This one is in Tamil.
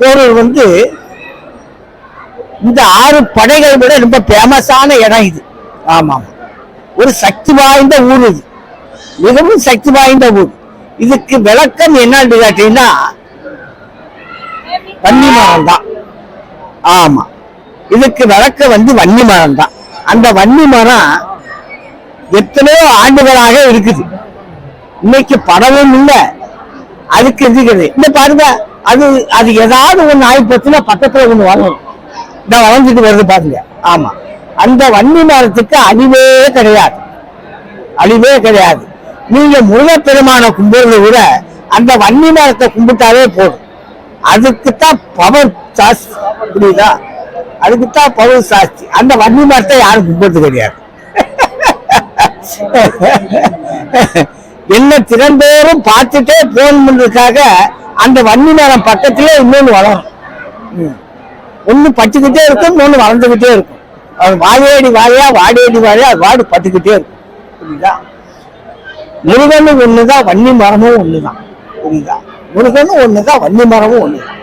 போரூர் வந்து இந்த ஆறு படைகளை விட ரொம்ப ஃபேமஸான இடம் இது. ஆமாம் ஒரு சக்தி வாய்ந்த ஊர் இது. மிகவும் சக்தி வாய்ந்த ஊர். இதுக்கு விளக்கம் என்னன்னு கேட்டீங்கன்னா வன்னி மரம் தான். ஆமா. இதுக்கு விளக்கம் வந்து வன்னி மரம் தான். அந்த வன்னி மரம் எத்தனையோ ஆண்டுகளாக இருக்குது. இன்னைக்கு படமும் இல்லை. அதுக்கு இருக்குது இந்த பாருங்க. அது அது ஏதாவது ஒன்று ஆயிப்போச்சுன்னா போச்சுன்னா ஒன்று வளரும் இந்த வளர்ந்துட்டு வருது பாருங்க. ஆமாம் அந்த வன்னி மரத்துக்கு அழிவே கிடையாது. அழிவே கிடையாது. நீங்க முருகப்பெருமான கும்பிடுறத விட அந்த வன்னி மரத்தை கும்பிட்டாலே போதும். அதுக்குத்தான் பவர் ஜாஸ்தி புரியுதா? அதுக்குத்தான் பவர் ஜாஸ்தி அந்த வன்னி மரத்தை யாரும் கும்பிடுறது கிடையாது. என்ன திறந்தோறும் பார்த்துட்டே போன் அந்த வன்னி மரம் பக்கத்திலே இன்னொன்னு வளரும். ம். ஒண்ணு பச்சுக்கிட்டே இருக்கும் இன்னொன்னு வளர்ந்துகிட்டே இருக்கும். அது வாழையடி வாழையா வாடியடி வாழையா அது வாடு பத்துக்கிட்டே இருக்கும். புரியுதா? முருகனும் ஒண்ணுதான் வன்னி மரமும் ஒண்ணுதான். புரியுதா? முருகனும் ஒண்ணுதான் வன்னி மரமும் ஒண்ணுதான்.